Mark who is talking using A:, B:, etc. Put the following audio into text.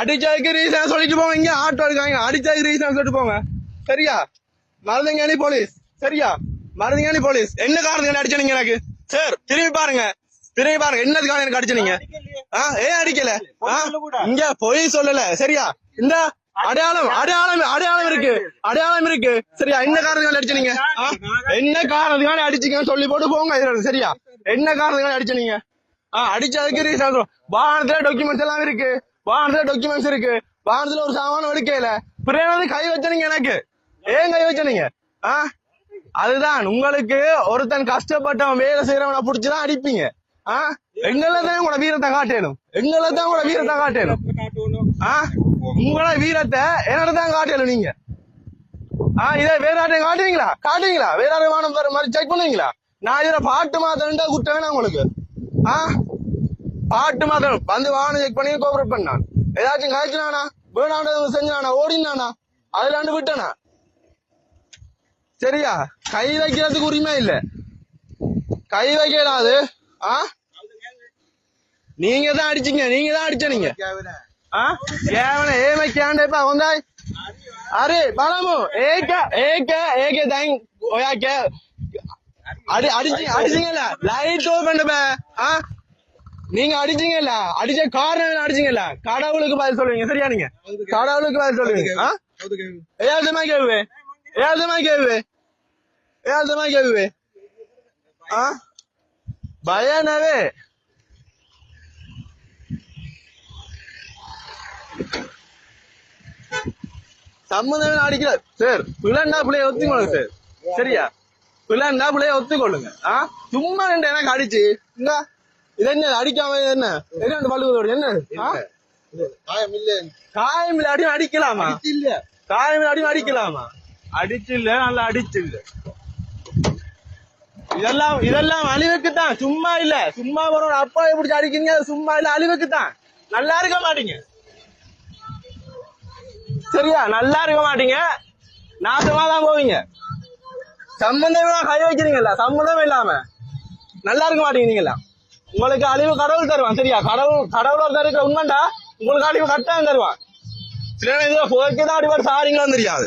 A: அடிச்சதுக்கு ரீசன் சொல்லிட்டு போங்க. இங்க ஆட்டோ இருக்காங்க அடிச்சதுக்கு ரீசன் சொல்லிட்டு போங்க. சரியா? மருதங்காணி போலீஸ் சரியா? மருதங்காணி போலீஸ் என்ன காரணத்துக்கு அடிச்சனீங்க எனக்கு? சார் திரும்பி பாருங்க. திரும்பி பாருங்க. என்னதுக்காக எனக்கு அடிச்சனீங்க ஆ ஏன் அடிக்கல? ஆ இங்க பொய் சொல்லல. சரியா? இந்த அடையாளம் அடையாளம் அடையாளம் இருக்கு. அடையாளம் இருக்கு. சரியா? என்ன காரணத்துக்காக அடிச்சனீங்க என்ன காரணத்துக்காக அடிச்சீங்கன்னு சொல்லி போட்டு போங்க. சரியா? என்ன காரணத்துக்காக அடிச்சனீங்க ஆ அடிச்சதுக்கு ரீசன் வாகனத்துல டாக்குமெண்ட்ஸ் எல்லாம் இருக்கு. வாகனத்துல டாக்குமெண்ட்ஸ் இருக்கு. வாகனத்துல ஒரு சாமான எடுக்கல பிரேமது கை வச்சனீங்க எனக்கு. ஏன் கை வச்சனீங்க? ஆ? அதுதான். உங்களுக்கு ஒருத்தன் கஷ்டப்பட்டவன் வேலை செய்யறவனை புடிச்சுதான் அடிப்பீங்க. ஆ? எங்களை தான் உங்களோட வீரத்தை காட்டணும். எங்களை தான் உங்களோட வீரத்தை காட்டணும். ஆ? உங்களோட வீரத்தை என்னோட தான் காட்டணும் நீங்க. ஆ இதை வேற ஆட்டையும் காட்டுவீங்களா காட்டுவீங்களா வேற யாரும் வானம் மாதிரி செக் பண்ணுவீங்களா? நான் இதுல பாட்டு மாத்தணுண்டா குட்ட வேணாம் உங்களுக்கு. ஆ? பாட்டு மாத்திரம். வந்து வாகனம் செக் பண்ணி கோபரேட் பண்ணான் ஏதாச்சும் காய்ச்சினானா வேணாண்டவங்க செஞ்சானா ஓடினானா? அதுலாண்டு விட்டனா? சரியா? கை வைக்கிறதுக்கு உரிமை இல்ல. கை வைக்கலாது ஆ? நீங்க தான் அடிச்சீங்க. நீங்க தான் அடிச்சனீங்க ஆ? கேவன ஏமை கேண்டேப்பா வந்தாய் அரே பலமு ஏக்க ஏக்க ஏக்க தேங் ஓயாக்க அடி அடிச்சீங்க அடிச்சீங்கல லைட் ஓபன் பண்ணப்ப ஆ? நீங்க அடிச்சீங்கல்ல? அடிச்ச காரணம் அடிச்சீங்கல்ல? கடவுளுக்கு பதில் சொல்லுவீங்க. சரியா நீங்க? கடவுளுக்கு பதில் சொல்லுவீங்க. ஆ? கேவு கேவுவே கேவு கேவுவே கேவு ஆ? பயனவே சம்மந்தமே அடிக்கிறார் சார் பிள்ளைன்னா பிள்ளைய ஒத்துக்கொள்ளுங்க சார். சரியா? பிள்ளைன்னா பிள்ளைய ஒத்துக்கொள்ளுங்க. ஆ? சும்மா ரெண்டு எனக்கு அடிச்சு. இந்தா. இது என்ன அடிக்காம என்ன? என்ன அந்த பழுகு என்ன? ஆ? காயம் இல்ல. அடியும் அடிக்கலாமா? காயம் இல்ல அடியும் அடிக்கலாமா? அடிச்சு இல்ல நல்லா அடிச்சு இல்ல. இதெல்லாம் இதெல்லாம் அழிவுக்கு தான் சும்மா இல்ல. சும்மா ஒரு அப்பா எப்படி அடிக்கிறீங்க? சும்மா இல்ல அழிவுக்கு தான் நல்லா இருக்க மாட்டீங்க. சரியா? நல்லா இருக்க மாட்டீங்க. நாசமா தான் போவீங்க. சம்பந்தமே கை வைக்கிறீங்கல்ல சம்பந்தம் இல்லாம. நல்லா இருக்க மாட்டீங்க நீங்களா உங்களுக்கு அழிவு கடவுள் தருவான் சரியா? கடவுள் கடவுள் ஒருத்தர் இருக்கிற உண்மைண்டா? உங்களுக்கு அழிவு கட்டாயம் தருவான். சில இதுல போய்க்கு தான் அடிவார் சாரிங்களான்னு தெரியாது.